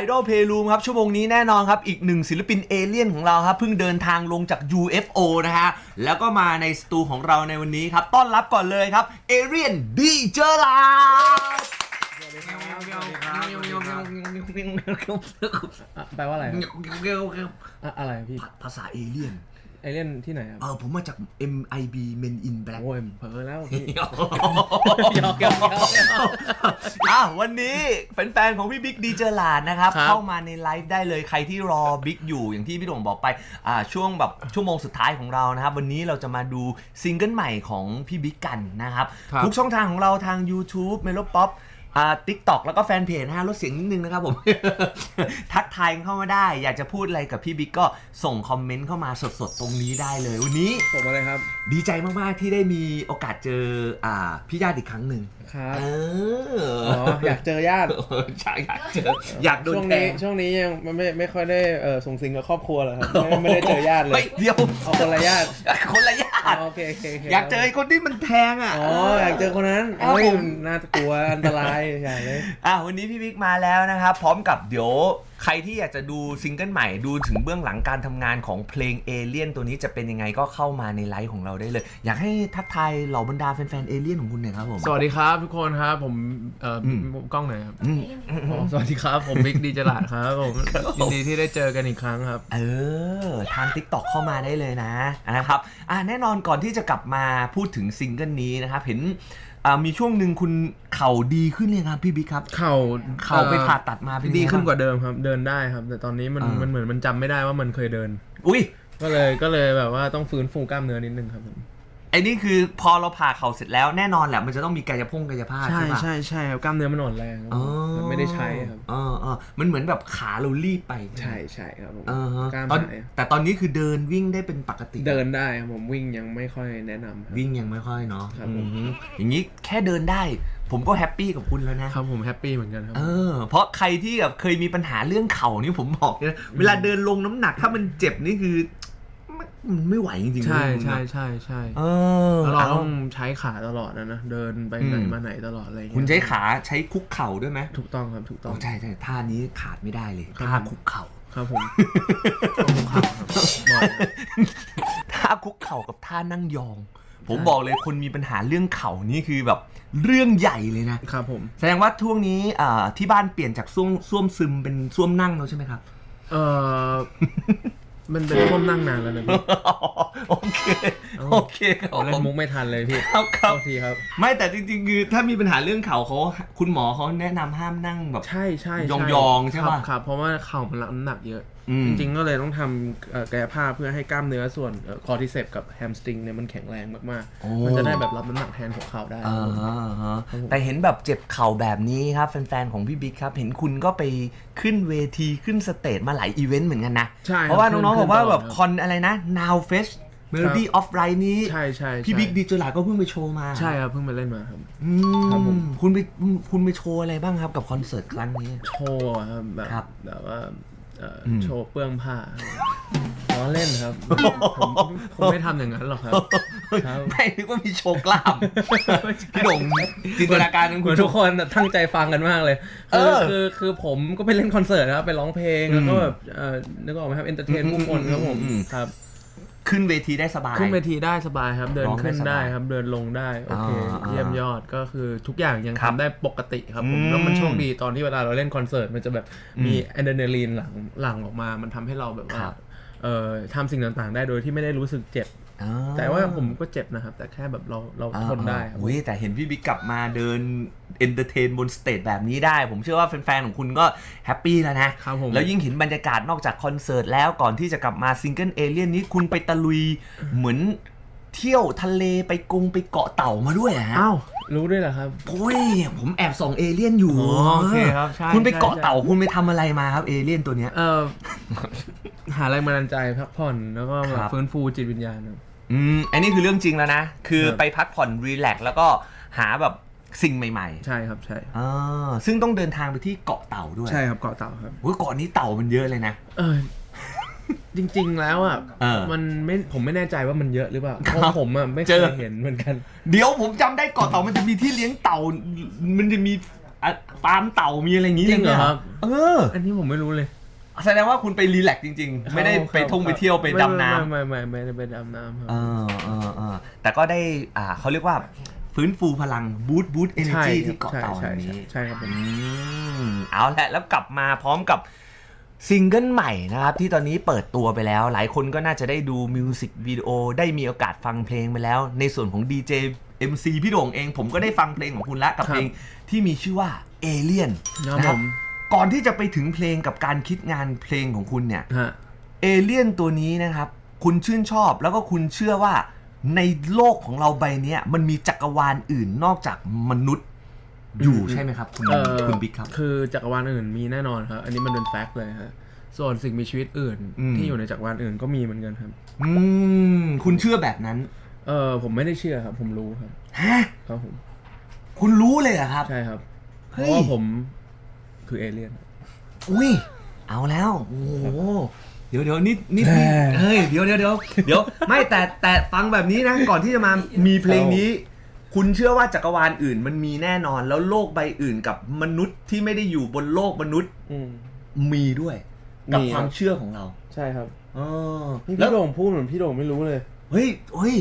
Idol Playroom ครับชั่วโมงนี้แน่นอนครับ อีกหนึ่งศิลปินเอเลี่ยนของเราครับ เพิ่งเดินทางลงจาก UFO นะฮะ แล้วก็มาในสตูของเราในวันนี้ครับ ต้อนรับก่อนเลยครับ เอเลียนดีเจอร์ลาแปลว่าอะไรครับอะอะไรพี่ ภาษาเอเลี่ยน ไอเล่นที่ไหนครับเออผมมาจาก MIB Men in Black โอ้ยเผลอแล้วพี่ หยอกหยอกหยอกหยอกอะวันนี้แฟนๆ ของพี่บิ๊กดีเจอร์ลาดนะครับ ครับเข้ามาในไลฟ์ได้เลยใครที่รอบิ๊กอยู่อย่างที่พี่โด่งบอกไปอ่าช่วงแบบชั่วโมงสุดท้ายของเรานะครับ วันนี้เราจะมาดูซิงเกิลใหม่ของพี่บิ๊กกันนะครับ ครับ ทุกช่องทางของเราทาง YouTube m e l o p o p อ่า TikTok แล้วก็แฟนเพจนะฮะลดเสียงนิดนึงนะครับผม ทักทายกันเข้ามาได้ อยากจะพูดอะไรกับพี่บิ๊กก็ส่งคอมเมนต์เข้ามาสดๆ ตรงนี้ได้เลย วันนี้ผมอะไรครับ ดีใจมากๆที่ได้มีโอกาสเจออ่าพี่ญาติอีกครั้งหนึ่งครับเอออ๋ออยากเจอญาติใช่อยากเจออยากโดนช่วงแทนี้งช่วงนี้ยังไม่ไม่ไม่ค่อยได้เออส่งสิงกับครอบครัวเหรอครับไม่ไม่ได้เจอญาติเลไม่ยเดียวเอาคนละญาติคนละญาอ๋อติโอเคโอเคโคอยากเจอไอ้คนที่มันแทงอะ อ๋ออยากเจอคนนั้นครับโอ้ยผม น่ากลัวอันตรายอย่าเลยอะวันนี้พี่บิ๊กมาแล้วนะครับ พร้อมกับเดี๋ยวใครที่อยากจะดูซิงเกิลใหม่ดูถึงเบื้องหลังการทำงานของเพลงเอเลียนตัวนี้จะเป็นยังไงก็เข้ามาในไลฟ์ของเราได้เลย อยากให้ทักทายเหล่าบรรดาแฟนๆเอเลียนของคุณหน่อยครับผม สวัสดีครับทุกคนครับผมเอ่ออมกล้องไหนอยครับอืมอ๋อสวัสดีครับผมบิ๊กดีจลาดครับผมยินดีที่ได้เจอกันอีกครั้งครับ เออ ทาง TikTok เข้ามาได้เลยนะนะครับอะแน่นอนก่อนที่จะกลับมาพูดถึงซิงเกิลนี้นะครับ เห็น อ่ามีช่วงหนึ่งคุณเข่าดีขึ้นเลยครับพี่บิ๊กครับ เข่าเข่าไปผ่าตัดมาเป็นไงดีขึ้นบ้างกว่าเดิมครับ เดินได้ครับ แต่ตอนนี้มันอ่ามั มันเหมือนมันจำไม่ได้ว่ามันเคยเดิน อุ้ย ก็เลยก็เลยแบบว่าต้องฟื้นฟูกล้ามเนื้อนิดนึงครับผม ไอ้นี่คือพอเราผ่าเข่าเสร็จแล้วแน่นอนแหละมันจะต้องมีกายพงกายภาพใช่ใช่ปะ ใช่ใช่ครับกล้ามเนื้อมันอ่อนแรงครับอ๋อมันไม่ได้ใช้ครับ เออเออมันเหมือนแบบขาเรารีบไปใช่ใช่ครับผมเออฮะกล้ามตอนหายแต่ตอนนี้คือเดินวิ่งได้เป็นปกติเดินได้ครับผมวิ่งยังไม่ค่อยแนะนำครับ วิ่งยังไม่ค่อยเนาะครับผม อือฮึอย่างนี้แค่เดินได้ ผมก็แฮปปี้กับคุณแล้วนะ ครับผมแฮปปี้เหมือนกันครับ เออ เพราะใครที่แบบเคยมีปัญหาเรื่องเข่านี่ผมบอกเลยนะเวลาเดินลงน้ำหนักถ้ามันเจ็บนี่คือไม่มันไม่ไหวจริงๆใช่นะใช่ใช่ใช่เออแล้วเราเอาต้องใช้ขาตลอดนะนะเดินไปไหนอืมมาไหนตลอดอะไรอย่างคุณเงี้ยใช้ขาใช้คุกเข่าด้วยไหมถูกต้องครับถูกต้องใช่ใช่ท่านี้ขาดไม่ได้เลยครับท่าคุกเข่าครับผมต้องคุกเข่าครับบ่อยครับท่าคุกเข่ากับท่านั่งยอง ผมบอกเลยคนมีปัญหาเรื่องเข่านี่คือแบบเรื่องใหญ่เลยนะครับผมแสดงว่าช่วงนี้อ่าที่บ้านเปลี่ยนจากส้วมส้วมซึมเป็นส้วมนั่งแล้วใช่ไหมครับ เออ มันเป็นร่วมนั่งนานแล้วนะพี่ โอเคโอเคครับผมเล่นมุกไม่ทันเลยพี่ครับครับโทษทีครับ ไม่แต่จริงๆคือถ้ามีปัญหาเรื่องเข่าเขาคุณหมอเขาแนะนำห้ามนั่งแบบ ใช่ใช่ยองๆใช่ปะ ครับครับเพราะว่าเข่ามันรับน้ำหนักเยอะอืม จริงๆก็เลยต้องทำเอ่อกายภาพเพื่อให้กล้ามเนื้อส่วนคอร์ติเซปกับแฮมสตริงเนี่ยมันแข็งแรงมากโอ้ๆมันจะได้แบบรับน้ำหนักแทนหัวเข่าได้อ่าฮะอ่าฮะครับผมแต่เห็นแบบเจ็บเข่าแบบนี้ครับแฟนๆของพี่บิ๊กครับ เห็นคุณก็ไปขึ้นเวทีขึ้นสเตจมาหลายอีเวนต์เหมือนกันนะใช่คบเพราะว่าน้องๆขึ้บอกว่าตลแบดบคครับอนอะไรนะ Now Fest Melody of Right นี้ใช่ใช่พี่ใช่บิ๊กดีเจอร์ลาก็เพิ่งไปโชว์มา ใช่ครับเพิ่งไปเล่นมาครับอืครับผมมคุณไปคุณไปโชว์อะไรบ้างครับกับคอนเสิร์ตครั้งนี้ โชว์อะครับแบบครับแบบว่า เอ่ออมโชว์เปลื้องผ้าล้อเล่นครับผมผมไม่ทำอย่างนั้นหรอกครับ ครับ ไม่นึกว่ามีโชว์กล้ามพี่หลงจินตนาการของเหคุมืณ อนทุกคนน่ะตั้งใจฟังกันมากเลยเอคืออคือคือผมก็ไปเล่นคอนเสิร์ตนะครับไปร้องเพลงอืมแล้วก็แบบเอ่อนึกออกไหมครับเอนเตอร์เทนผู้คนครับผมอืมอืมครับ ขึ้นเวทีได้สบาย ขึ้นเวทีได้สบายครับเดินร้องได้ขึ้นสบายได้ครับเดินลงได้โอเคอ่าอ่าเยี่ยมยอดก็คือทุกอย่างยังครับทำได้ปกติครับผมอืมแล้วมันโชคดีตอนที่เวลาเราเล่นคอนเสิร์ตมันจะแบบอืมมีอะดรีนาลีนหลั่งหลั่งออกมา มันทำให้เราแบบว่าครับ เอ่อทำสิ่งต่างๆ ได้โดยที่ไม่ได้รู้สึกเจ็บอ่า แต่ว่าผมก็เจ็บนะครับ แต่แค่แบบเราเราอ่าทนได้ครับอุ้ยแต่เห็นพี่บิ๊กกลับมาเดินเอนเตอร์เทนบนสเตจแบบนี้ได้ ผมเชื่อว่าแฟนๆของคุณก็แฮปปี้แล้วนะครับผมแล้วยิ่งเห็นบรรยากาศนอกจากคอนเสิร์ตแล้วก่อนที่จะกลับมาซิงเกิลเอเลียนนี้คุณไปตะลุยเหมือนเที่ยวทะเลไปกรุงไปเกาะเต่ามาด้วยอะฮะอ้าวรู้ด้วยเหรอครับโอ้ยผมแอบส่องเอเลี่ยนอยู่อ๋อโอเคครับใช่คุณไปใช่เกาะใช่เต่าคุณไปทำอะไรมาครับเอเลี่ยนตัวเนี้ยเอ่อหาแรงบันดาลใจพักผ่อนแล้วก็แบครับบฟื้นฟูจิตวิญญาณครับ อืมอันนี้คือเรื่องจริงแล้วนะ คือครับ ไปพักผ่อนรีแลกซ์แล้วก็หาแบบสิ่งใหม่ใช่ครับใช่ ๆอ่าซึ่งต้องเดินทางไปที่เกาะเต่าด้วยใช่ครับเกาะเต่าครับ โอ้ยเกาะนี้เต่ามันเยอะเลยนะ เออ จริง ๆ แล้วอะเออมันไม่ผมไม่แน่ใจว่ามันเยอะหรือเปล่าเพราะผมอะไม่เคเจยอเห็นเหมือนกัน เดี๋ยวผมจำได้เกาะเต่ามันจะมีที่เลี้ยงเต่า มันจะมีอะฟาร์มเต่ามีอะไรอย่างงี้จริงเหรอลยครับ เออ อันนี้ผมไม่รู้เลย แสดงว่าคุณไปรีแลกซ์จริง ๆ ไม่ได้ไปท่องไปเที่ยวไปดำน้ำไม่ไม่ไม่ไม่ได้ไปดำน้ำครับเออเออเออแต่ก็ได้อ่าเขาเรียกว่าฟื้นฟูพลังบูตบูตเอเนใช่จีครัที่บเกาะใช่เต่าใช่อันใช่นี้ใช่ครับผมอืมเอาละแล้วกลับมาพร้อมกับซิงเกิลใหม่นะครับ ที่ตอนนี้เปิดตัวไปแล้ว หลายคนก็น่าจะได้ดูมิวสิกวิดีโอได้มีโอกาสฟังเพลงไปแล้ว ในส่วนของ DJ MC พี่โด่งเอง ผมก็ได้ฟังเพลงของคุณแล้วกับครับเพลงที่มีชื่อว่าเอเลียนครับนะคผรับม ก่อนที่จะไปถึงเพลงกับการคิดงานเพลงของคุณเนี่ย ฮะ เอเลียนตัวนี้นะครับ คุณชื่นชอบแล้วก็คุณเชื่อว่าในโลกของเราใบเนี้ยมันมีจักรวาลอื่นนอกจากมนุษย์อยู่อืมใช่ไหมครับคุณเอ่อคุณบิ๊กครับ คือจักรวาลอื่นมีแน่นอนครับ อันนี้มันเป็นแฟกต์เลยฮะ ส่วนสิ่งมีชีวิตอื่นอืม ที่อยู่ในจักรวาลอื่นก็มีเหมือนกันครับ อืมคุณเชื่อแบบนั้นเออผมไม่ได้เชื่อครับ ผมรู้ครับ ฮะครับผม คุณรู้เลยเหรอครับ ใช่ครับ เพเฮ้ย ราะว่าผม คือเอเลี่ยน อุ้ย เอาแล้ว โอ้โห เดี๋ยวเดี๋ยวนี่นี่แหม่เฮ้ย เดี๋ยวเดี๋ยวเดี๋ยวเดี๋ยว ไม่แต่แต่ฟังแบบนี้นะ ก่อนที่จะมา มีเพลงนี้ คุณเชื่อว่าจักรวาลอื่นมันมีแน่นอน แล้วโลกใบอื่นกับมนุษย์ที่ไม่ได้อยู่บนโลกมนุษย์อืม มีด้วย กับมีความครับเชื่อของเราใช่ครับเออนี่แล้วพี่โด่งพูดเหมือนพี่โด่งไม่รู้เลย เฮ้ยเฮ้ย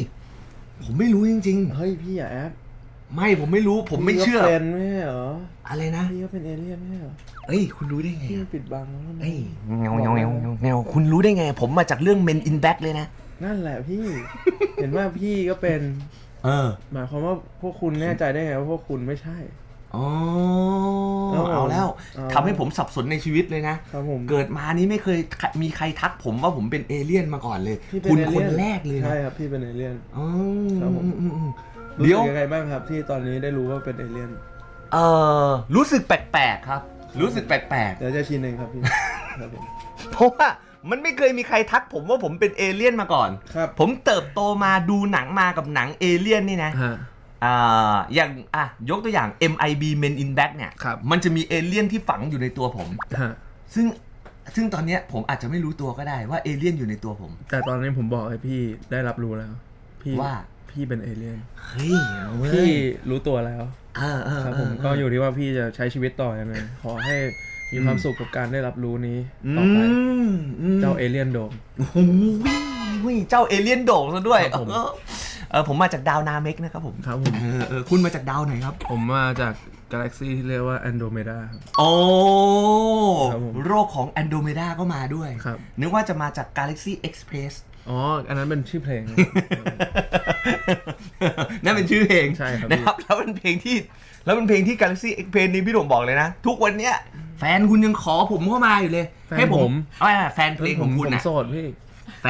ผมไม่รู้จริง เฮ้ยพี่อย่าแอปๆ ไม่ผมไม่รู้ผมไม่เชื่อพี่ก็เป็นไม่ใช่เหรออะไรนะพี่ก็เป็นเอเลี่ยนไม่ใช่เหรอเฮ้ย คุณรู้ได้ไงพี่อะปิดบังแล้วทำไมเฮ้ยเงาเงาเงาเงาเงาคุณรู้ได้ไง ผมมาจากเรื่อง Men in Black เลยนะ นั่นแหละพี่ เห็นว่าพี่ก็เป็นเออหมายความว่าพวกคุณแน่ใจได้ไงว่าพวกคุณไม่ใช่ อ๋อเอาเอาแล้วเอาทำให้ผมสับสนในชีวิตเลยนะ ครับผม เกิดมานี้ไม่เคยมีใครทักผมว่าผมเป็นเอเลี่ยนมาก่อนเลยพี่เป็นคุณเอคเลี่นยนแรกเลยนะใช่ครับพี่เป็นเอเลี่ยนอ๋อครับผมอืมอืม รู้เดี๋ยวสึกยังไงบ้างครับ ที่ตอนนี้ได้รู้ว่าเป็นเอเลี่ยน เออรู้สึกแปลกๆครับ รู้สึกแปลกเดี๋ยวจะชินเองครับพี่ ครับผมๆ เพราะว่ามันไม่เคยมีใครทักผมว่าผมเป็นเอเลี่ยนมาก่อน ครับผมเติบโตมาดูหนังมากับหนังเอเลี่ยนนี่นะฮะ อ่าอย่างอะยกตัวอย่าง MIB Men in Black เนี่ย ครับ มันจะมีเอเลี่ยนที่ฝังอยู่ในตัวผม ฮะซึ่งซึ่งตอนเนี้ยผมอาจจะไม่รู้ตัวก็ได้ว่าเอเลี่ยนอยู่ในตัวผม แต่ตอนนี้ผมบอกให้พี่ได้รับรู้แล้ว พี่ว่า พี่เป็นเอเลี่ยนเฮ้ยเอาเว้ยพี่รู้ตัวแล้ว เออเออครับเอผมอก็อยู่ที่ว่าพี่จะใช้ชีวิตต่อยังไงขอให้มีความสุขกับการได้รับรู้นี้อืต่อไปมอืมเจ้าเอเลี่ยนโดม โอ้โหวิเจ้าเอเลี่ยนโด่งซะด้วยครับผม เออเออผมมาจากดาวนาเมกนะครับผมครับผมเออเออคุณมาจากดาวไหนครับ ผมมาจากกาแล็กซี่ที่เรียกว่าแอนโดเมดาครับโอ้ครับผมโรคของแอนโดเมดาก็มาด้วย ครับ นึกว่าจะมาจาก Galaxy Express อ๋อ อันนั้นเป็นชื่อเพลงครับนั่นเป็นชื่อเพลงใช่ครับ นะครับ แล้วเป็นเพลงที่ แล้วเป็นเพลงที่ Galaxy Express นี้พี่โด่งบอกเลยนะ ทุกวันเนี้ย แฟนคุณยังขอผมเข้ามาอยู่เลย แฟนให้ผผมมเอาไม่แฟนเพลงของคุณผมนะ โสดพี่แฟ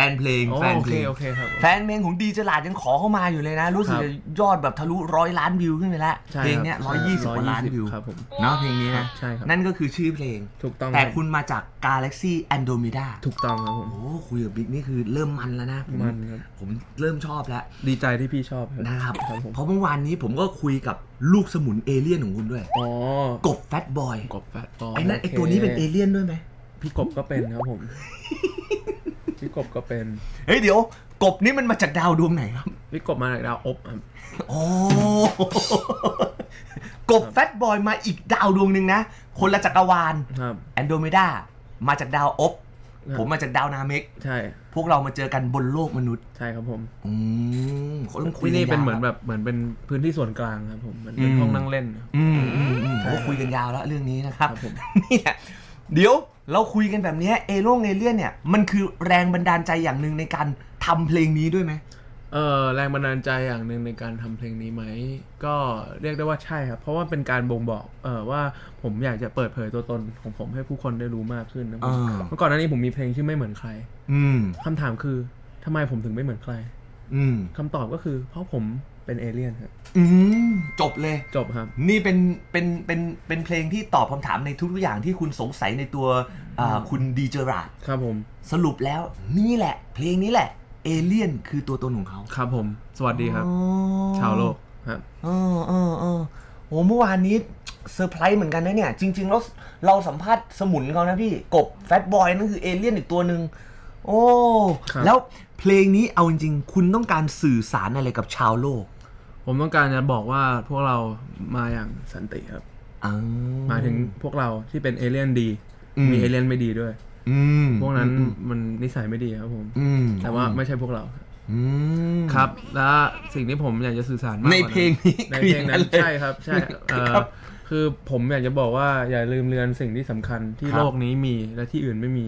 นเพลงอ๋อแฟนโอเพเคลง โอเคครับแฟนเพลงของดีเจลาดยังขอเข้ามาอยู่เลยนะ รู้สึกครับจะยอดแบบทะลุร้อยล้านวิวขึ้นไปแล้ว ใช่เพลงเนี้ยคร้อยยี่สิบกว่าล้านวิวครับผมเนาะเพลงนี้นะใช่ครับ นั่นก็คือชื่อเพลง ถูกต้องแต่รับคุณมาจาก Galaxy Andromeda ถูกต้องครับผม โอ้คุยกับบิ๊กนี่คือเริ่มมันแล้วนะผมมันครับ ผมเริ่มชอบแล้วดีใจที่พี่ชอบนะครับ ครับผมเพราะเมื่อวานนี้ผมก็คุยกับลูกสมุนเอเลี่ยนของคุณด้วย อ๋อกบแฟตบอยกบแฟตบอลไอ้นั่นไอ้โคตัวนี้เป็นเอเลี่ยนด้วยไหมพี่กบก็เป็นครับผม พี่กบก็เป็นเฮ้ยเดี๋ยวกบนี่มันมาจากดาวดวงไหนครับพี่กบมาจากดาวอบครับโอ้กบแฟตบอยมาอีกดาวดวงหนึ่งนะ คนละจักรวาลครับแอนโดเมดามาจากดาวอบครับผมมาจากดาวนาเมกใช่ พวกเรามาเจอกันบนโลกมนุษย์ใช่ครับผมอืมเขาต้องคุยที่นี่กัเป็นยาวเหมือนแบบเหมือนเป็นพื้นที่ส่วนกลางครับผมเหมือนเป็นอืมห้องนั่งเล่น อืมอืมอืมใช่ผมก็คุยกันยาวแล้วเรื่องนี้นะครับครับผมนี่แหละ เดี๋ยวเราคุยกันแบบเนี้ยเอโลงเอเลียนเนี่ย มันคือแรงบันดาลใจอย่างหนึ่งในการทำเพลงนี้ด้วยไหม เออแรงบันดาลใจอย่างหนึ่งในการทำเพลงนี้ไหม ก็เรียกได้ว่าใช่ครับ เพราะว่าเป็นการบ่งบอกเออว่าผมอยากจะเปิดเผยตัวตนของผมให้ผู้คนได้รู้มากขึ้นนะผมอ่า เมื่อก่อนหน้านี้ผมมีเพลงชื่อไม่เหมือนใครอืม คำถามคือทำไมผมถึงไม่เหมือนใครอืม คำตอบก็คือ เพราะผม เป็นเอเลี่ยนครับ อืมจบเลย จบครับ นี่เป็นเป็นเป็นเป็นเพลงที่ตอบคำถามในทุกๆอย่างที่คุณสงสัยในตัวอ่าคุณดีเจอราดครับผม สรุปแล้วนี่แหละ เพลงนี้แหละ เอเลียนคือตัวตนของเขาครับผม สวัสดีครับ อ๋อชาวโลกครับเออเออเออโอ้เมื่อวานนี้เซอร์ไพรส์เหมือนกันนะเนี่ย จริงๆแล้วเราสัมภาษณ์สมุนเขานะพี่กบแฟตบอยนั่นคือเอเลี่ยนอีกตัวหนึ่งโอ้ ครับ แล้วเพลงนี้เอาจริงๆ คุณต้องการสื่อสารอะไรกับชาวโลก ผมต้องการจะบอกว่าพวกเรามาอย่างสันติครับออ่าหมายถึงพวกเราที่เป็นเอเลี่ยนดี อืม มีเอเลี่ยนไม่ดีด้วย อืมพวกนั้นอืมมันนิสัยไม่ดีครับผม อืมแต่ว่าไม่ใช่พวกเรา อืมครับ และสิ่งที่ผมอยากจะสื่อสารมากกในว่าเพลงนี้ในเพลงนั้นคืออย่างนั้นเลยใช่ครับ ใช่เอ่อครับคือผมอยากจะบอกว่าอย่าลืมเลือนสิ่งที่สำคัญที่ครับโลกนี้มีและที่อื่นไม่มี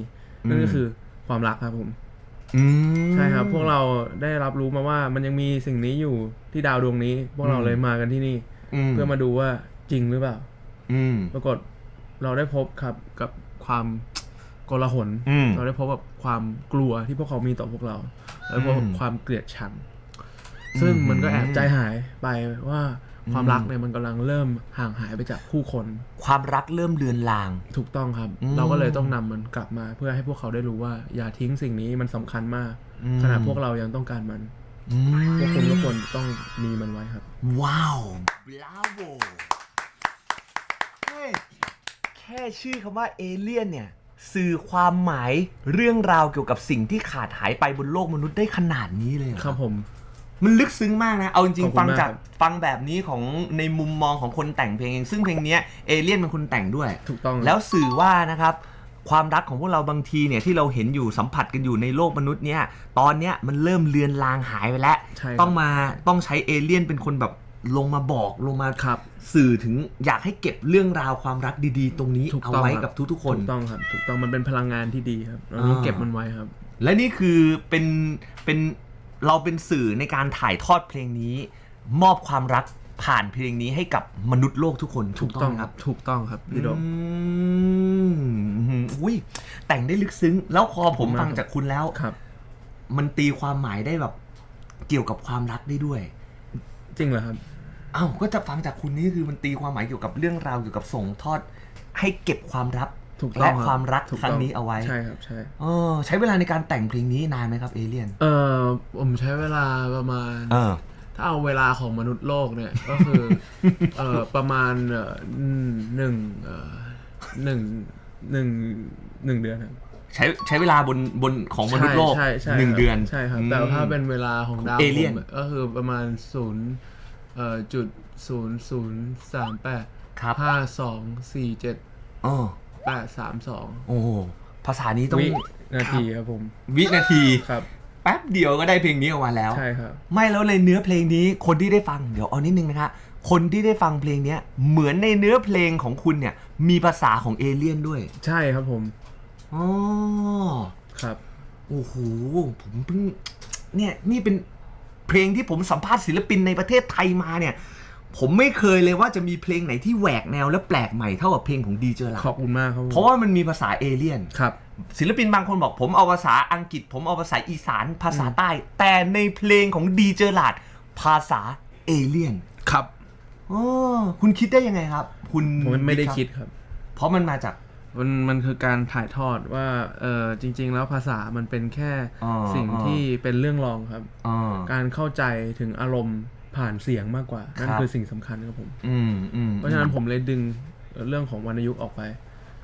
นั่นก็อืมคือความรักครับผม อืม ใช่ครับ พวกเราได้รับรู้มาว่ามันยังมีสิ่งนี้อยู่ที่ดาวดวงนี้ พวกเราอืมเลยมากันที่นี่ เพื่อมาดูว่าจริงหรือเปล่า อืม ปรากฏเราได้พบครับกับความโกลาหลอืมเราได้พบกับความกลัวที่พวกเขามีต่อพวกเราแล้วพบกับอืมความเกลียดชังซึ่งมันก็แอบใจหายไปว่า ความอืมรักเนี่ยมันกำลังเริ่มห่างหายไปจากผู้คน ความรักเริ่มเลือนลาง ถูกต้องครับอืมเราก็เลยต้องนำมันกลับมาเพื่อให้พวกเขาได้รู้ว่า อย่าทิ้งสิ่งนี้มันสำคัญมากอืมขณะพวกเรายังต้องการมันอืมพวกคุณทุกคนต้องมีมันไว้ครับ ว้าวบราโวเฮ้ยแค่ชื่อคำว่าเอเลี่ยนเนี่ยสื่อความหมายเรื่องราวเกี่ยวกับสิ่งที่ขาดหายไปบนโลกมนุษย์ได้ขนาดนี้เลยเหอครับผม มันลึกซึ้งมากนะ เอาจริขงอบๆคุฟัณงมากจากครับ ฟังแบบนี้ของในมุมมองของคนแต่งเพลงเอง ซึ่งเพลงเนี้ยเอเลี่ยนเป็นคนแต่งด้วย ถูกต้องแล้วสื่อว่านะครับ ความรักของพวกเราบางทีเนี่ยที่เราเห็นอยู่สัมผัสกันอยู่ในโลกมนุษย์เนี่ย ตอนเนี้ยมันเริ่มเลือนลางหายไปแล้ว ใช่ครับ ต้องมาต้องใช้เอเลี่ยนเป็นคนแบบลงมาบอกลงมาครับ สื่อถึงอยากให้เก็บเรื่องราวความรักดีๆ ตรงนี้ถูกเอาต้องไว้ครับ กับทุกๆคน ถูกต้องครับ ถูกต้องมันเป็นพลังงานที่ดีครับ เราต้องอ่า เก็บมันไว้ครับ และนี่คือเป็นเป็น เราเป็นสื่อในการถ่ายทอดเพลงนี้ มอบความรักผ่านเพลงนี้ให้กับมนุษย์โลกทุกคนถูกต้องครับ ถูกต้องครับพี่โดม อืมอุ้ยแต่งได้ลึกซึ้ง แล้วพอผมขอบคุณมาก ฟังจากคุณแล้ว ครับ มันตีความหมายได้แบบ เกี่ยวกับความรักได้ด้วย จริงเหรอครับ อ้าว ก็จะฟังจากคุณนี่คือมันตีความหมายเกี่ยวกับเรื่องราวเกี่ยวกับส่งทอด ให้เก็บความลับ ถูกต้องและบความรักถูครั้ต้งนี้เอาไว้ใช่ครับใช่เออใช้เวลาในการแต่งเพลงนี้นานไหมครับเอเลียนเออผมใช้เวลาประมาณเออถ้าเอาเวลาของมนุษย์โลกเนี่ย ก็คือเออประมาณเออหนึ่งเออหนึ่งหนึ่งหนึ่งเดือนครับใช้ใช้เวลาบนบนของมนุษย์โลกใช่ใช่หนึ่งครับเดือนใช่ครับอืมแต่ถ้าเป็นเวลาของดาวเอเลี่ยนผมก็คือประมาณศูนย์เอ่อจุดศูนย์ศูนย์สามแปดครับห้าสองสี่เจ็ดอ๋อ แปดสามสองโอ้โหภาษานี้ต้องวินาทีครับผม วินาที ครับ แป๊บเดียวก็ได้เพลงนี้ออกมาแล้ว ใช่ครับ ไม่แล้วในเนื้อเพลงนี้คนที่ได้ฟังเดี๋ยวเอานิดนึงนะคะคนที่ได้ฟังเพลงเนี้ยเหมือนในเนื้อเพลงของคุณเนี่ย มีภาษาของเอเลี่ยนด้วยใช่ครับผมอ๋อครับ โอ้โหผมเพิ่งเนี่ยนี่เป็นเพลงที่ผมสัมภาษณ์ศิลปินในประเทศไทยมาเนี่ย ผมไม่เคยเลยว่าจะมีเพลงไหนที่แหวกแนวและแปลกใหม่เท่ากับเพลงของดีเจอร์ลาขอบคุณมากครับผมเพราะว่ามันมีภาษาเอเลี่ยน ครับ ศิลปินบางคนบอกผมเอาภาษาอังกฤษ ผมเอาภาษาอีสานภาษาใต้ แต่ในเพลงของดีเจอร์ลาดภาษาเอเลี่ยนครับอ๋อคุณคิดได้ยังไงครับ คุณผมไม่ได้รับคิดครับ เพราะมันมาจากมันมันคือการถ่ายทอดว่าเออจริง ๆ แล้วภาษามันเป็นแค่อ๋อสิ่งอ๋อที่เป็นเรื่องรองครับอ๋อการเข้าใจถึงอารมณ์ ผ่านเสียงมากกว่า นั่นครับคือสิ่งสำคัญครับผม อืมอืมเพราะฉะนั้นผมเลยดึงเรื่องของวรรณยุกต์ออกไป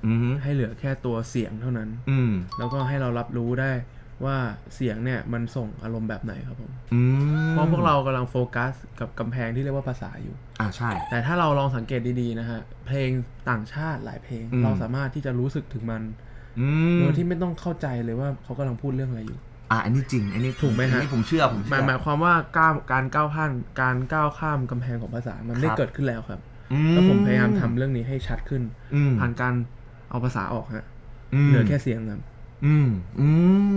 อืมให้เหลือแค่ตัวเสียงเท่านั้น อืมแล้วก็ให้เรารับรู้ได้ว่าเสียงเนี่ยมันส่งอารมณ์แบบไหนครับผมอืมเพราะพวกเรากำลังโฟกัสกับกำแพงที่เรียกว่าภาษาอยู่ อ่าใช่ แต่ถ้าเราลองสังเกตดีๆนะฮะ เพลงต่างชาติหลายเพลงอืมเราสามารถที่จะรู้สึกถึงมันอืมโดยที่ไม่ต้องเข้าใจเลยว่าเขากำลังพูดเรื่องอะไรอยู่ อ่าอันนี้จริง อันนี้ถูกไหมฮะ อันนี้ผมเชื่อผมหเชื่มายอ หมายความว่าก้าวการก้าวข้ามการก้าวข้ามกำแพงของภาษามันได้ครับ เกิดขึ้นแล้วครับ อืแล้วผมพยายามทำเรื่องนี้ให้ชัดขึ้น อืมผ่านการเอาภาษาออกฮะมเหลือแค่เสียงครับอืมอื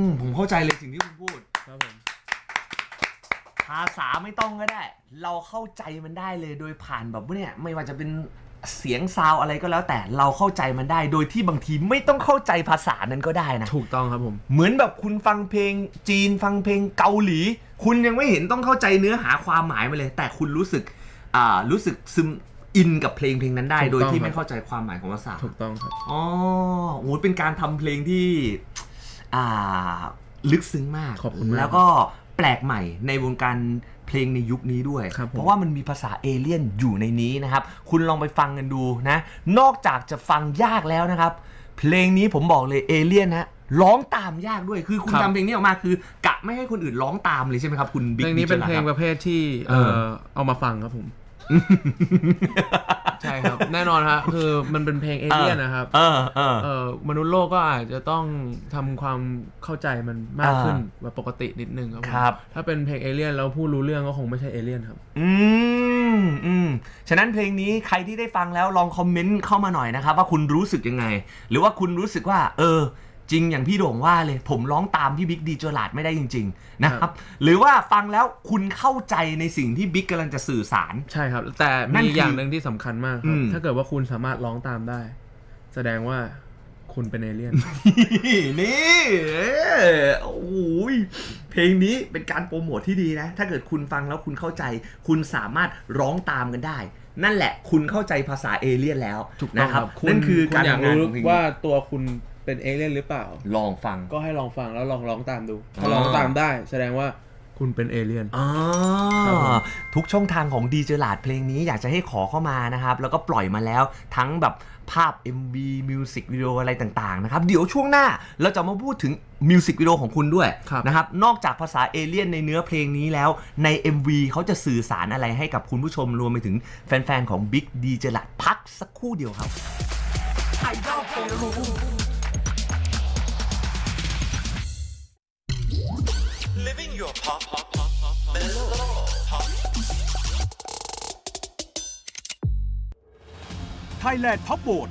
มผมเข้าใจเลยสิ่งที่คุณพูด ครับผม ภาษาไม่ต้องก็ได้ เราเข้าใจมันได้เลยโดยผ่านแบบว่าเนี่ย ไม่ว่าจะเป็น เสียงซาวอะไรก็แล้วแต่เราเข้าใจมันได้ โดยที่บางทีไม่ต้องเข้าใจภาษานั้นก็ได้นะ ถูกต้องครับผม เหมือนแบบคุณฟังเพลงจีนฟังเพลงเกาหลี คุณยังไม่เห็นต้องเข้าใจเนื้อหาความหมายมาเลย แต่คุณรู้สึกอ่ารู้สึกซึมอินกับเพลงเพลงนั้นได้ ถูกต้องโดยที่ครับไม่เข้าใจความหมายของภาษาถูกต้องครับ อ๋อโอ้เป็นการทำเพลงที่อ่าลึกซึ้งมาก ขอบคุณมาก แล้วก็แปลกใหม่ในวงการ เพลงในยุคนี้ด้วย ครับผม เพราะว่ามันมีภาษาเอเลี่ยนอยู่ในนี้นะครับ คุณลองไปฟังกันดูนะ นอกจากจะฟังยากแล้วนะครับ เพลงนี้ผมบอกเลยเอเลี่ยนนะร้องตามยากด้วยคือคุณครับ ทำเพลงนี้ออกมาคือกะไม่ให้คนอื่นร้องตามเลยใช่ไหมครับคุณบิ๊กเพลงนี้เป็นเพลงบิ๊กประเภทที่เอเออ อเอามาฟังครับผม ใช่ครับแน่นอนฮะคือมันเป็นเพลงเอเลี่ยนนะครับเออเออเอ่อมนุษย์โลกก็อาจจะต้องทำความเข้าใจมันมากขึ้นอ่กว่าปกตินิดนึงครับผมครับ ถ้าเป็นเพลงเอเลี่ยนแล้วพูดรู้เรื่องก็คงไม่ใช่เอเลี่ยนครับ อืมอืมฉะนั้นเพลงนี้ใครที่ได้ฟังแล้วลองคอมเมนต์เข้ามาหน่อยนะครับ ว่าคุณรู้สึกยังไง หรือว่าคุณรู้สึกว่า เออ จริงอย่างพี่โด่งว่าเลย ผมร้องตามพี่บิ๊กดีโจลาดไม่ได้จริง ๆ นะคครัรับบหรือว่าฟังแล้วคุณเข้าใจในสิ่งที่บิ๊กกำลังจะสื่อสาร ใช่ครับ แต่นั่นมีคืออย่างหนึ่งที่สำคัญมากครับอืมถ้าเกิดว่าคุณสามารถร้องตามได้ แสดงว่าคุณเป็นเอเลี่ยน นี่เออโอ้โหยเพลงนี้เป็นการโปรโมทที่ดีนะ ถ้าเกิดคุณฟังแล้วคุณเข้าใจ คุณสามารถร้องตามกันได้ นั่นแหละคุณเข้าใจภาษาเอเลี่ยนแล้วถูกต้องนะคครัรับบนั่นคือการณอยากทำงานรู้ของเพลงนี้ ว่าตัวคุณ เป็นเอเลี่ยนหรือเปล่า ลองฟัง ก็ให้ลองฟังแล้วลองร้องตามดูอ๋ถ้าอร้องตามได้ แสดงว่าคุณเป็นเอเลี่ยน อ่าครับผม ทุกช่องทางของดีเจลาดเพลงนี้อยากจะให้ขอเข้ามานะครับ แล้วก็ปล่อยมาแล้วทั้งแบบภาพ MV มิวสิกวิดีโออะไรต่างๆนะครับ เดี๋ยวช่วงหน้าเราจะมาพูดถึงมิวสิกวิดีโอของคุณด้วยครับ นะครับ นอกจากภาษาเอเลี่ยนในเนื้อเพลงนี้แล้ว ใน MV เขาจะสื่อสารอะไรให้กับคุณผู้ชมรวมไปถึงแฟนๆของ Big d j ลาดพักสักครู่เดียวครับ Living your pop, pop, pop, pop, mellow pop. Thailand Top Vote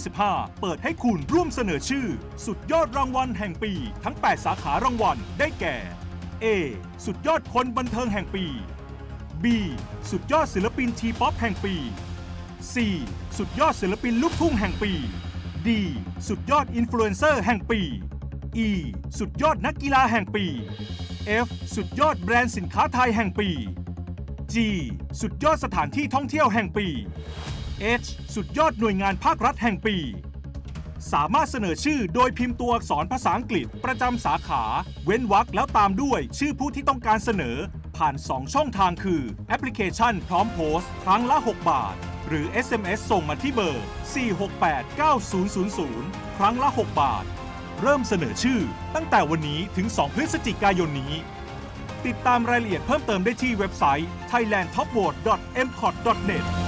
2025 เปิดให้คุณร่วมเสนอชื่อ สุดยอดรางวัลแห่งปี ทั้ง 8 สาขารางวัล ได้แก่ A สุดยอดคนบันเทิงแห่งปี B สุดยอดศิลปินทีป๊อปแห่งปี C สุดยอดศิลปินลูกทุ่งแห่งปี D สุดยอดอินฟลูเอนเซอร์แห่งปี E สุดยอดนักกีฬาแห่งปี F สุดยอดแบรนด์สินค้าไทยแห่งปี G สุดยอดสถานที่ท่องเที่ยวแห่งปี H สุดยอดหน่วยงานภาครัฐแห่งปี สามารถเสนอชื่อโดยพิมพ์ตัวอักษรภาษาอังกฤษประจำสาขา เว้นวรรคแล้วตามด้วยชื่อผู้ที่ต้องการเสนอ ผ่าน 2 ช่องทางคือแอปพลิเคชันพร้อมโพสต์ ครั้งละ 6 บาท หรือ SMS ส่งมาที่เบอร์ 4689000 ครั้งละ 6 บาท เริ่มเสนอชื่อ ตั้งแต่วันนี้ถึง 2 พฤศจิกายนนี้ ติดตามรายละเอียดเพิ่มเติมได้ที่เว็บไซต์ thailandtopvote.mcot.net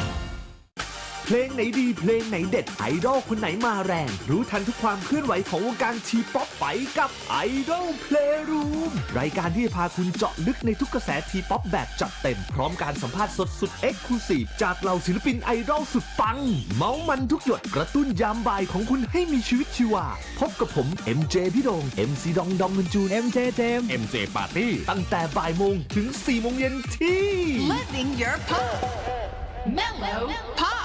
เพลงไหนดีเพลงไหนเด็ดไอดอลคนไหนมาแรง รู้ทันทุกความเคลื่อนไหวของวงการทีป๊อปไปกับไอดอลเพลย์รูมรายการที่จะพาคุณเจาะลึกในทุกกระแสทีป๊อปแบบจัดเต็ม พร้อมการสัมภาษณ์สดสุดเอ็กซ์คลูซีฟจากเหล่าศิลปินไอดอลสุดปัง เมามันทุกหยดกระตุ้นยามบ่ายของคุณให้มีชีวิตชีวา พบกับผม MJ พี่โดง MC ดองดองกันจูน MJ เจม MJ ปาร์ตี้ตั้งแต่บ่ายโมงถึง4โมงเย็นที่ Living your pop. Mellow pop.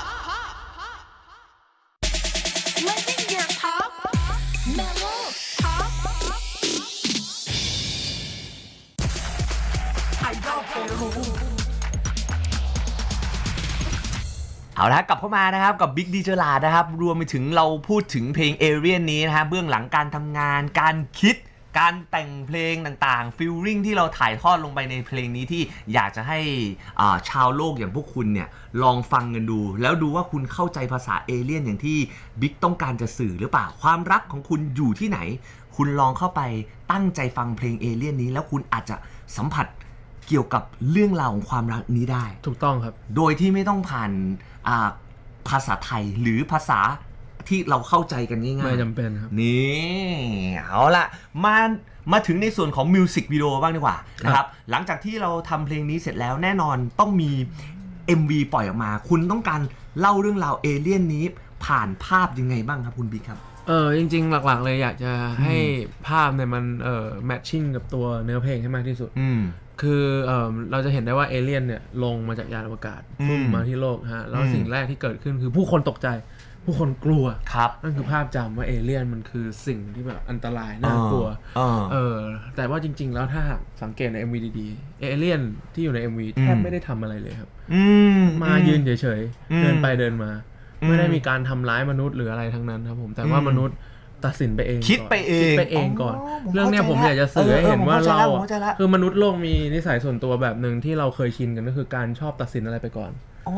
เอาละกลับเข้ามานะครับกับ Big d j ลานะครับ รวมไปถึงเราพูดถึงเพลงเอเรียนนี้นะฮะเบื้องหลังการทำงาน การคิด การแต่งเพลงต่างๆฟิลลิ่งที่เราถ่ายทอดลงไปในเพลงนี้ที่อยากจะให้อ่าชาวโลกอย่างพวกคุณเนี่ย ลองฟังกันดู แล้วดูว่าคุณเข้าใจภาษาเอเลี่ยนอย่างที่บิ๊กต้องการจะสื่อหรือเปล่า ความรักของคุณอยู่ที่ไหน คุณลองเข้าไปตั้งใจฟังเพลงเอเลี่ยนนี้ แล้วคุณอาจจะสัมผัส เกี่ยวกับเรื่องราวของความรักนี้ได้ ถูกต้องครับ โดยที่ไม่ต้องผ่านอ่าภาษาไทยหรือภาษาที่เราเข้าใจกันง่ายๆ ไม่จำเป็นครับ นี่เอาละมามาถึงในส่วนของมิวสิกวิดีโอบ้างดีกว่านะครับ หลังจากที่เราทำเพลงนี้เสร็จแล้วแน่นอนต้องมี MV ปล่อยออกมา คุณต้องการเล่าเรื่องราวเอเลี่ยนนี้ ผ่านภาพยังไงบ้างครับคุณบิ๊กครับ เออจริง ๆ หลักๆ เลยอยากจะให้ภาพเนี่ยมันเออแมทชิ่งกับตัวเนื้อเพลงให้มากที่สุด อืม คือเออเราจะเห็นได้ว่าเอเลี่ยนเนี่ยลงมาจากยานอวกาศอืมพุ่งมาที่โลกฮะแล้วอืมสิ่งแรกที่เกิดขึ้นคือผู้คนตกใจ ผู้คนกลัวครับนั่นคือภาพจำว่าเอเลี่ยนมันคือสิ่งที่แบบอันตรายน่ากลัวเออเออแต่ว่าจริง ๆ แล้วถ้าหากสังเกตใน MV ดีๆเอเลี่ยนที่อยู่ใน MV แทบอืมไม่ได้ทำอะไรเลยครับอืมมายืนเฉยอืมๆเดินไปเดินมาอืมไม่ได้มีการทำร้ายมนุษย์หรืออะไรทั้งนั้นครับผมแต่ว่าอืมมนุษย์ ตัดสินไปเองคิดไปเองคิดไปเองก่อนอ๋อผมเรื่องเนี้ยเข้าผมใจอยากจะสื่อให้แล้วเห็นว่าเออเออผมเข้าใจเราแล้วผมอะเข้าใจแล้วคือมนุษย์โลกมีนิสัยส่วนตัวแบบหนึ่งที่เราเคยชินกันก็คือการชอบตัดสินอะไรไปก่อนอ๋อ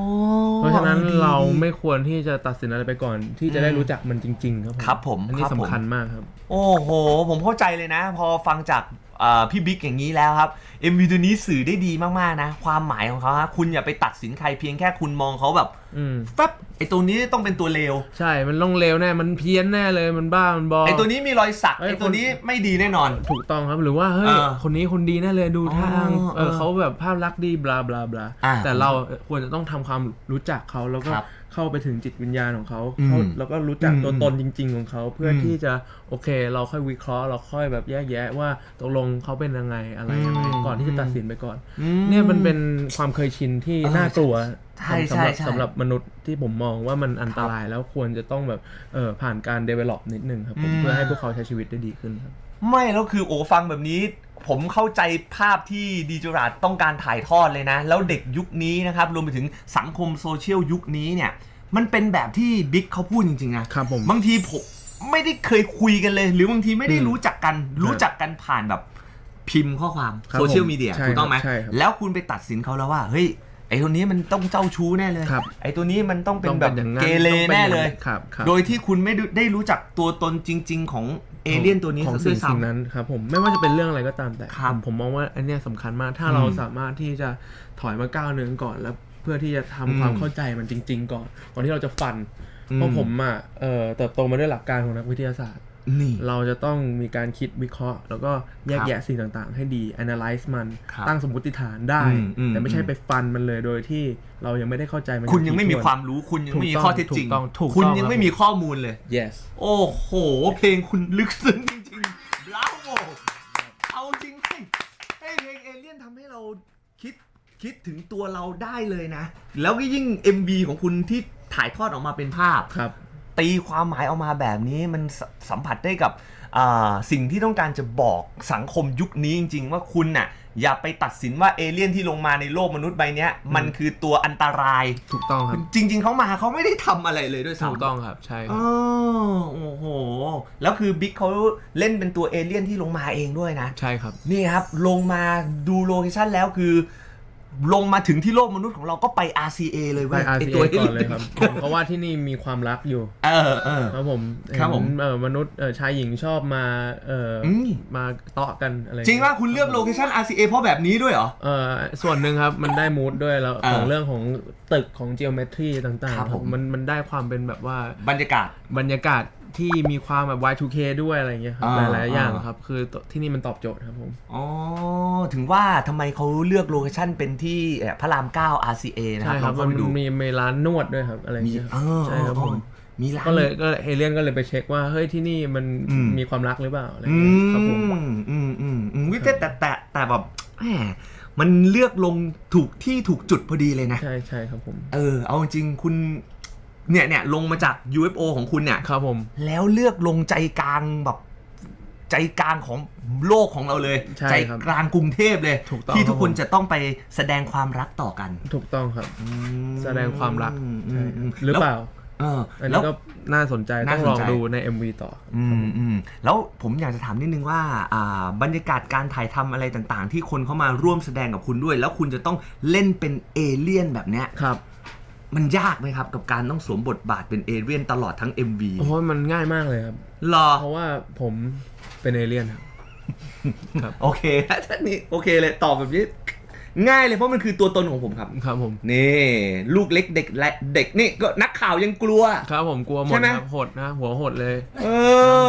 เพราะฉะนั้นดีเราดีไม่ควรที่จะตัดสินอะไรไปก่อน ที่จะได้อืมรู้จักมันจริง ๆ ครับผมครับผมอันนี้ครับผมสำคัญมากครับ โอ้โห ผมเข้าใจเลยนะ พอฟังจากเอ่อ พี่บิ๊กอย่างนี้แล้วครับ MV ตัวนี้สื่อได้ดีมากๆนะ ความหมายของเขาฮะคุณอย่าไปตัดสินใครเพียงแค่คุณมองเขาแบบอืมแฟบไอตัวนี้ต้องเป็นตัวเลวใช่ มันต้องเลวแน่ มันเพี้ยนแน่เลย มันบ้า มันบอไอตัวนี้มีรอยสักเอ้ยไอตัวนี้ไม่ดีแน่นอน ถูกต้องครับ หรือว่าเฮ้ยเออคนนี้คนดีแน่เลย ดูทางอ๋อเออเออเขาแบบภาพลักษณ์ดี บลาบลาบลาอ่าแต่เราควรจะต้องทำความรู้จักเขาแล้วก็ครับ เข้าไปถึงจิตวิญญาณของเขาอืมเขาแล้วก็รู้จักอืมตัวตนจริง ๆ ของเขา เพื่ออมที่จะโอเค เราค่อยวิเคราะห์ เราค่อยแบบแยกแยะว่าตกลงเขาเป็นยังไงอะไรยังไงอืมก่อนที่จะตัดสินไปก่อน อืม เนี่ยมันเป็นความเคยชินที่เออน่ากลัวใช่สำหรับใช่ใช่ สำหรับมนุษย์ที่ผมมองว่ามันอันตรายแล้วควรจะต้องแบบเออผ่านการ develop นิดนึงครับผมอืมเพื่อให้พวกเขาใช้ชีวิตได้ดีขึ้นครับ ไม่แล้วคือโอ้ฟังแบบนี้ ผมเข้าใจภาพที่ดีจูราดต้องการถ่ายทอดเลยนะ แล้วเด็กยุคนี้นะครับรวมไปถึงสังคมโซเชียลยุคนี้เนี่ย มันเป็นแบบที่บิ๊กเขาพูดจริงๆนะครับผม บางทีผมไม่ได้เคยคุยกันเลย หรือบางทีไม่ได้อืมรู้จักกัน รู้จักกันผ่านแบบพิมพ์ข้อความครับโซเชียลผมมีเดียใช่ถูกต้องไหม ครับใช่ครับแล้วคุณไปตัดสินเขาแล้วว่า เฮ้ย ไอตัวนี้มันต้องเจ้าชู้แน่เลย ครับ ไอตัวนี้มันต้องเป็นต้องแบเป็บนอย่างนั้นเกเรต้องเป็นแน่อย่างนั้นเลย ครับครับ โดยที่คุณไม่ได้รู้จักตัวตนจริง ๆ ของ เอเลี่ยนตัวนี้ของซะด้สิ่วงยซ้ำสิ่งนั้นครับผมไม่ว่าจะเป็นเรื่องอะไรก็ตามแต่ครับผมผมมองว่าอันเนี้ยสำคัญมากถ้าอืมเราสามารถที่จะถอยมาก้าวหนึ่งก่อนแล้วเพื่อที่จะทำอืมความเข้าใจมันจริง ๆ ก่อนก่อนที่เราจะฟันอืมเพราะผมอะเอ่อเติบโตมาด้วยหลักการของนักวิทยาศาสตร์ นี่ เราจะต้องมีการคิดวิเคราะห์ แล้วก็แยกครับแยะสิ่งต่างๆ ให้ดี analyze มันครับตั้งสมมติฐานได้อืมอืมแต่ไม่ใช่ไปฟันมันเลยโดยที่เรายังไม่ได้เข้าใจมัน คุณยังไม่มีถี่ถ้ความรู้คุณยังไม่มีถูกต้องข้อเท็จจริงถูกต้องถูกต้องคุณยังครับไม่มีข้อมูลเลย yes โอ้โห เพลงคุณลึกซึ้งจริงๆบราโวเอาจริงให้ให้เพลงเอเลี่ยนทำให้เราคิดคิดถึงตัวเราได้เลยนะ แล้วก็ยิ่ง MV ของคุณที่ถ่ายทอดออกมาเป็นภาพครับ ตีความหมายออกมาแบบนี้มันสสัมผัสได้กับอ่าสิ่งที่ต้องการจะบอกสังคมยุคนี้จริง ๆ ว่าคุณน่ะอย่าไปตัดสินว่าเอเลี่ยนที่ลงมาในโลกมนุษย์ใบเนี้ยมันคือตัวอันตรายถูกต้องครับ จริง ๆเขามาเขาไม่ได้ทำอะไรเลยด้วยซ้ำถูกต้องครับใช่คเอรับอโอ้โหแล้วคือบิ๊กเขาเล่นเป็นตัวเอเลี่ยนที่ลงมาเองด้วยนะ ใช่ครับนี่ครับลงมาดูโลเคชั่นแล้วคือ ลงมาถึงที่โลกมนุษย์ของเราก็ไป RCA เลยไปเว้ยไอ RCA ตัวก่อนเลยครับเพราะว่าที่นี่มีความรักอยู่ เออเออ ครับผมครับผมเห็นเออมนุษย์เออชายหญิงชอบมาเอออม มาเตาะกันอะไรจริงว่าคุณเลือกโลเคชั่น RCA เพราะแบบนี้ด้วยเหรอ เออส่วนหนึ่งครับ มันได้มูดด้วยแล้วอ่าของเรื่องของตึกของ geometry ต่างครับๆผม มันมันได้ความเป็นแบบว่าบรรยากาศ บรรยากาศ ที่มีความแบบ Y2K ด้วยอะไรเงี้ยครับอ่าหลายๆอย่างอ่า ครับ คือที่นี่มันตอบโจทย์ครับผม อ๋อ ถึงว่าทำไมเขาเลือกโลเคชั่นเป็นที่เอ่อพระราม 9 RCA นะคใช่รับครับลองมันเข้าไปดูมีมีร้านนวดด้วยครับ อะไรมีเงี้ยเออใช่ครับเออผม มีร้าน ก็เลยก็เอเลียนก็เลยไปเช็คว่า เฮ้ยที่นี่มันอืม มีความรักหรือเปล่าอะไรอืเงี้ยครับผม มอืมอืมอืมวิแต่แต่แต่แต่แบบแหมมันเลือกลงถูกที่ถูกจุดพอดีเลยนะ ใช่ใช่ครับผม เออ เอาจริงๆคุณ เนี่ยเนี่ยลงมาจาก UFO ของคุณเนี่ย ครับผม แล้วเลือกลงใจกลางแบบใจกลางของโลกของเราเลย ใช่ใจครับกลางกรุงเทพเลย ถูกต้องที่ทุกครับคนผม จะต้องไปแสดงความรักต่อกันถูกต้องครับ แสดงความรัก อืมใช่อืมหรือเปล่า เอออันแล้นี้ว ก็น่าสนใจน่าต้องสนลองใจดูใน MV ต่อออืมอืมแล้วผมอยากจะถามนิดนึงว่าอ่าบรรยากาศการถ่ายทำอะไรต่างๆ ที่คนเข้ามาร่วมแสดงกับคุณด้วย แล้วคุณจะต้องเล่นเป็นเอเลี่ยนแบบเนี้ยครับ มันยากไหมครับกับการต้องสวมบทบาทเป็นเอเลี่ยนตลอดทั้ง MV โอ้ยมันง่ายมากเลยครับ หรอ เพราะว่าผมเป็นเอเลี่ยนครับ ครับ โอเคท่านนี้โอเคเลยตอบแบบนี้ ง่ายเลยเพราะมันคือตัวตนของผมครับ ครับผม นี่ ลูกเล็กเด็กและเด็กนี่ก็นักข่าวยังกลัว ครับผมกลัวหมใช่ดไหม ครับหดนะ หัวหดเลย เอ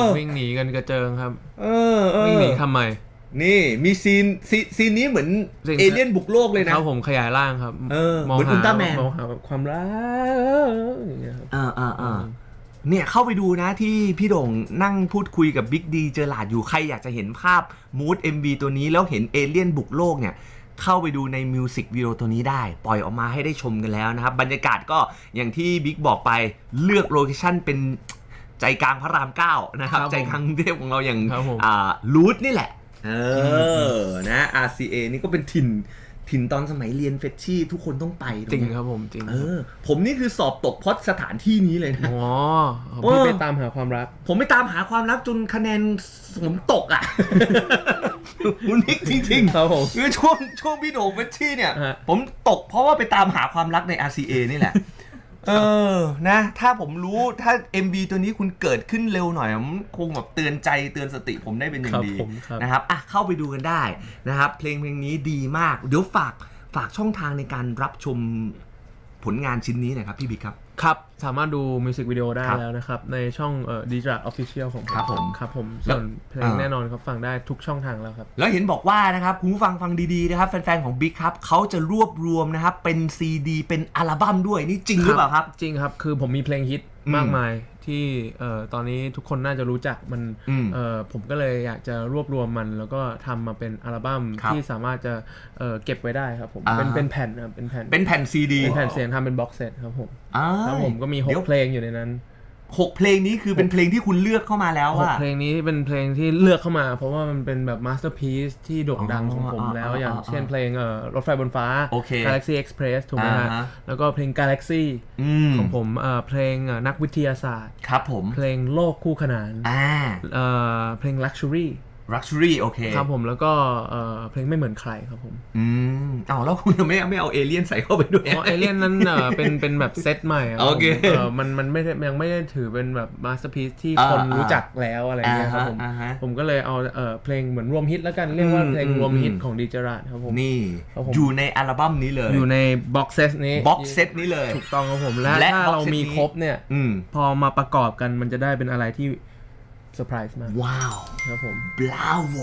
อ วิ่งหนีกันกระเจิงครับ เออเออวิ่งหนีทำไม นี่มีซีนซีซีนนี้เหมือนจริงเอเลี่ยนบุกโลกเลยคนะรับผมขยายร่างครับเออมองเหมือนหาอุลตร้าแมน มองหาแบบความรักอย่างเงี้ยครับ อ่าอ่าอ่าเนี่ยเข้าไปดูนะที่พี่โด่งนั่งพูดคุยกับบิ๊กดีเจอหลาดอยู่ใครอยากจะเห็นภาพมูด MV ตัวนี้แล้วเห็นเอเลี่ยนบุกโลกเนี่ย เข้าไปดูในมิวสิกวิดีโอตัวนี้ได้ ปล่อยออกมาให้ได้ชมกันแล้วนะครับ บรรยากาศก็อย่างที่บิ๊กบอกไปเลือกโลเคชั่นเป็นใจกลางพระรามเก้านะครับ ครับผมใจกลางกรุงเทพของเราอย่างครับผมอ่าลูทนี่แหละ เออนะ RCA นี่ก็เป็นถิ่นถิ่นตอนสมัยเรียนเฟชชี่ทุกคนต้องไปตจริงเนี้ยครับผมจริงเออ ผมนี่คือสอบตกเพราะสถานที่นี้เลยนะ อ๋อเออพี่ไปตามหาความรัก ผมไปตามหาความรักจนคะแนนผมตกอะ คุณนิกจริงๆครับผม คือช่วงช่วงพี่โด่งเฟชชี่เนี่ย ฮะ ผมตกเพราะว่าไปตามหาความรักใน RCA นี่แหละ เออนะ ถ้าผมรู้ถ้า MV ตัวนี้คุณเกิดขึ้นเร็วหน่อยมันคงแบบเตือนใจเตือนสติผมได้เป็นอย่าครังบดีผมครับ นะครับอะเข้าไปดูกันได้นะครับ เพลงเพลงนี้ดีมาก เดี๋ยวฝากฝากช่องทางในการรับชมผลงานชิ้นนี้หน่อยครับพี่บิ๊กครับ ครับ สามารถดูมิวสิกวิดีโอได้ครับแล้วนะครับ ในช่องเอ่อดิจิทัลออฟฟิเชียลของผมครับผมครับผมแล้วส่วนเพลงอ่า แน่นอนครับฟังได้ทุกช่องทางแล้วครับ แล้วเห็นบอกว่านะครับคุณผู้ฟังฟังดีๆนะครับแฟนๆของบิ๊กครับเขาจะรวบรวมนะครับเป็นซีดี เป็นอัลบั้มด้วยนี่จริงหรือเปล่าครับ จริงครับ คือผมมีเพลงฮิตอืมมากมาย ที่เอ่อตอนนี้ทุกคนน่าจะรู้จักมันอืม เอ่อผมก็เลยอยากจะรวบรวมมัน แล้วก็ทำมาเป็นอัลบั้มครับที่สามารถจะเอ่อเก็บไว้ได้ครับผมอ่า เป็นเป็นแผ่นนะครับเป็นแผ่นเป็นแผ่นซีดีเป็นแผ่นเสียงทำเป็นบ็อกเซตครับผม อ่าครับผมก็มีหเดี๋กยว เพลงอยู่ในนั้น หกเพลงนี้คือเป็นเพลงที่คุณเลือกเข้ามาแล้วหกว่า เพลงนี้เป็นเพลงที่เลือกเข้ามา เพราะว่ามันเป็นแบบมาสเตอร์พี e ที่โด่งดังของผมอ๋อแล้ว อ๋ออย่างอ๋อเช่นเพลงเอ่อรถไฟบนฟ้า โอเค Galaxy Express ถูกไหมฮะอ่าฮะ แล้วก็เพลง Galaxy อืมของผมเอ่อเพลงเอ่อนักวิทยาศาสตร์ ครับผม เพลงโลกคู่ขนานอ่า เอ่อเพลง Luxury luxury โอเคครับผมแล้วก็เอ่อเพลงไม่เหมือนใครครับผมอืมอ้าวแล้วคุณไม่ไม่เอาเอเลี่ยนใส่เข้าไปด้วยเพราะเอเลี่ยนนั้นเอ่อเป็นเป็นแบบเซตใหม่ะรับโอเคผมเอ่อมันมันไม่ได้ยังไม่ได้ถือเป็นแบบมาสเตอร์พีซที่อ่าคนอ่ารู้จักแล้วอะไรเงี้ยครับผมอ่าฮะอ่าฮะผมก็เลยเอาเอ่อเพลงเหมือนรวมฮิตแล้วกันเรียกว่าอืมเพลงรวมฮิตอืมของดีเจอราดครับผมนี่ครับผมอยู่ในอัลบั้มนี้เลย อยู่ในบ็อกเซตนี้บ็อกเซตนี้เลยถูกต้องครับผมและและถ้า box เรา set มีนี้ครบเนี่ยอืมพอมาประกอบกันมันจะได้เป็นอะไรที่เซอร์ไพรส์มากว้าวครับผมบลาโว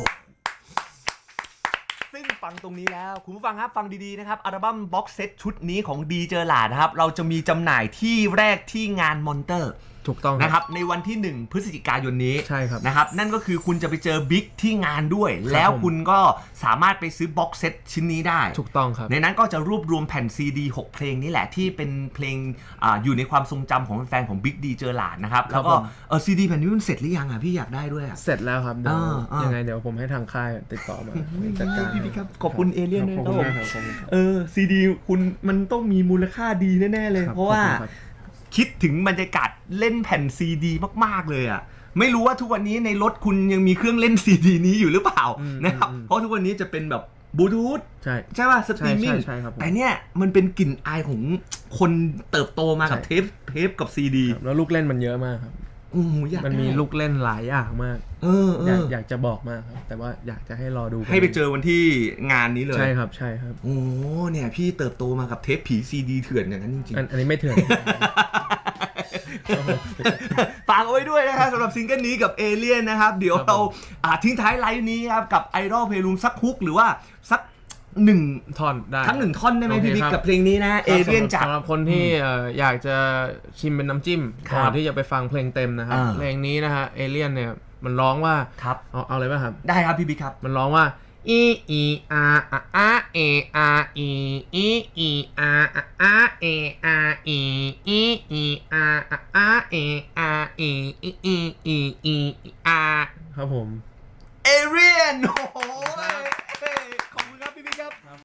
ซึ่งฟังตรงนี้แล้ว คุณผู้ฟังครับฟังดีๆนะครับ อัลบั้มบ็อกเซตชุดนี้ของดีเจอหลาดนะครับ เราจะมีจำหน่ายที่แรกที่งานมอนเตอร์ ถูกต้องนะครับในวันที่ 1 พฤศจิกายนนี้ใช่ครับนะครับนั่นก็คือคุณจะไปเจอบิ๊กที่งานด้วย แล้วคุณก็สามารถไปซื้อบ็อกเซตชิ้นนี้ได้ ถูกต้องครับ ในนั้นก็จะรวบรวมแผ่นซีดี6เพลงนี้แหละที่เป็นเพลงอาอยู่ในความทรงจำของแฟนๆของบิ๊กดีเจอหลานนะครับครัแล้บวก็ผมเออซีดีแผ่นนี้มันเสร็จหรือยังอะพี่อยากได้ด้วยอะเสร็จแล้วครับเดี๋ยวอ่าอ่ายัยังไงเดี๋ยวผมให้ทางค่ายติดต่อมาจัดการพี่บิ๊กครับขอบคุณเอเลี่ยนด้วยขคอรับบคุณผมมากครับขอบคุณครับเออซีดีคุณมันต้องมีมูลค่าดีแน่ๆเลยครับเพราะว่าขอบ คุณครับคิดถึงบรรยากาศเล่นแผ่นซีดีมาก ๆ เลยอะไม่รู้ว่าทุกวันนี้ในรถคุณยังมีเครื่องเล่นซีดีนี้อยู่หรือเปล่าอืมนะครับอืมเพราะทุกวันนี้จะเป็นแบบบลูทูธใช่ใช่ป่ะสตรีมมิ่งใช่ใช่ครับผมแต่เนี่ยมันเป็นกลิ่นอายของคนเติบโตมากับใช่เทปเทปกับซีดีครับแล้วลูกเล่นมันเยอะมากครับโอ้โหอยากมันมีได้ลูกเล่นหลายอย่างมากเออเออยากออยากจะบอกมากครับ แต่ว่าอยากจะให้รอดูกันให้ไปเจอวันที่งานนี้เลยใช่ครับใช่ครับ โอ้เนี่ยพี่เติบโตมากับเทปผีซีดีเถื่อนอย่างนั้นจริงอันอันนี้ไม่เถื่อน ๆ ฝากเอาไว้ด้วยนะครับสำหรับซิงเกิลนี้กับเอเลียนนะครับ เดี๋ยวครับผม เราอ่าทิ้งท้ายไลฟ์นี้ครับกับไอดอลเพล o ูมสักฮุกหรือว่าสัก หนึ่งท่อนได้ ทั้งหนึ่งท่อนได้ไหมโอเคพี่บิ๊กครับ กับเพลงนี้นะเอเลียนจากสำหรับคนที่เอ่ออยากจะชิมเป็นน้ำจิ้มครับก่อนที่จะไปฟังเพลงเต็มนะครับอ่า เพลงนี้นะฮะเอเลียนเนี่ยมันร้องว่าครับ เอาเอาเลยป่ะครับ ได้ครับพี่บิ๊กครับ มันร้องว่า อีอีอาอาอาเออาอีอีอีอาอาอาเออาอีอีอีอาอาอาเออาอีอีอีอีอีอาครับผม เอเลียนโอ้ up.